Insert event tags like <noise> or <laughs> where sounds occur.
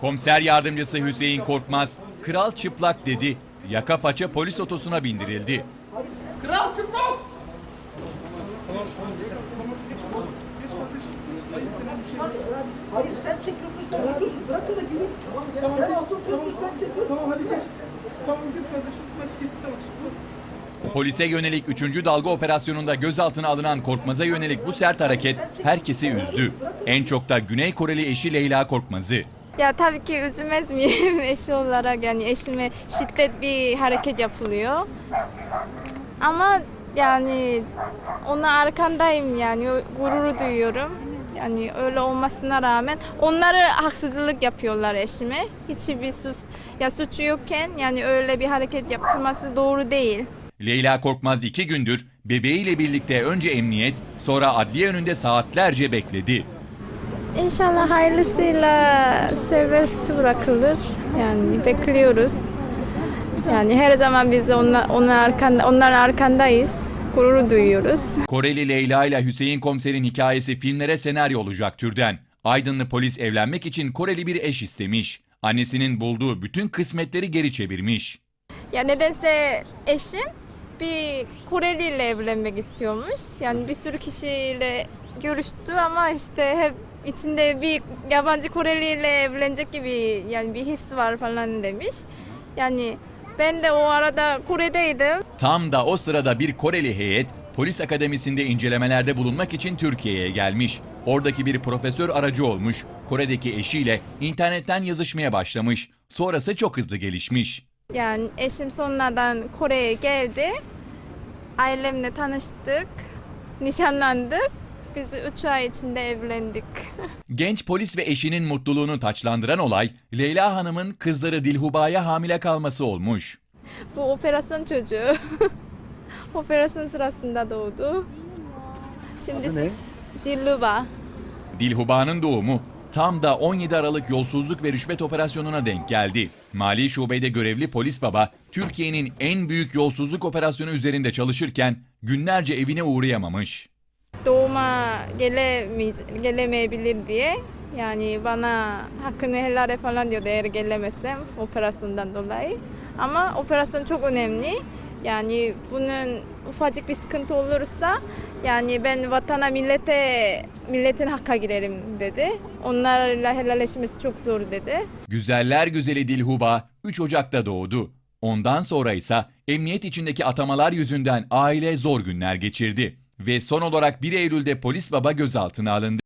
Komiser yardımcısı Hüseyin Korkmaz, kral çıplak dedi. Yaka paça polis otosuna bindirildi. Kral çıplak. Hayır sen çekiyorsun sen. Bırak da gelin. Sen asıl otursun sen çekiyorsun. Tamam hadi gel. Tamam git kardeşim. Hadi git tamam. Polise yönelik 3. dalga operasyonunda gözaltına alınan Korkmaz'a yönelik bu sert hareket herkesi üzdü. En çok da Güney Koreli eşi Leyla Korkmaz'ı. Ya tabii ki üzülmez miyim <laughs> eşi olarak yani eşime şiddet bir hareket yapılıyor. Ama yani ona arkandayım yani o gururu duyuyorum. Yani öyle olmasına rağmen onları haksızlık yapıyorlar eşime. Hiçbir sus ya suçu yokken yani öyle bir hareket yapılması doğru değil. Leyla Korkmaz iki gündür bebeğiyle birlikte önce emniyet sonra adliye önünde saatlerce bekledi. İnşallah hayırlısıyla serbest bırakılır. Yani bekliyoruz. Yani her zaman biz onlar, onlar arkanda, onların arkandayız. Gurur duyuyoruz. Koreli Leyla ile Hüseyin Komiser'in hikayesi filmlere senaryo olacak türden. Aydınlı polis evlenmek için Koreli bir eş istemiş. Annesinin bulduğu bütün kısmetleri geri çevirmiş. Ya nedense eşim bir Koreli ile evlenmek istiyormuş. Yani bir sürü kişiyle görüştü ama işte hep içinde bir yabancı Koreli ile evlenecek gibi yani bir his var falan demiş. Yani ben de o arada Kore'deydim. Tam da o sırada bir Koreli heyet polis akademisinde incelemelerde bulunmak için Türkiye'ye gelmiş. Oradaki bir profesör aracı olmuş. Kore'deki eşiyle internetten yazışmaya başlamış. Sonrası çok hızlı gelişmiş. Yani eşim sonradan Kore'ye geldi. Ailemle tanıştık. Nişanlandık. Biz üç ay içinde evlendik. <laughs> Genç polis ve eşinin mutluluğunu taçlandıran olay Leyla Hanım'ın kızları Dilhuba'ya hamile kalması olmuş. Bu operasyon çocuğu. <laughs> operasyon sırasında doğdu. Şimdi Adı ne? Dilluba. Dilhuba'nın doğumu tam da 17 Aralık yolsuzluk ve rüşvet operasyonuna denk geldi. Mali şubede görevli polis baba Türkiye'nin en büyük yolsuzluk operasyonu üzerinde çalışırken günlerce evine uğrayamamış. Doğuma gelemeyece- gelemeyebilir diye. Yani bana hakkını helal et falan diyordu eğer gelemezsem operasyondan dolayı. Ama operasyon çok önemli. Yani bunun ufacık bir sıkıntı olursa yani ben vatana millete milletin hakka girerim dedi. Onlarla helalleşmesi çok zor dedi. Güzeller güzeli Dilhuba 3 Ocak'ta doğdu. Ondan sonra ise emniyet içindeki atamalar yüzünden aile zor günler geçirdi. Ve son olarak 1 Eylül'de polis baba gözaltına alındı.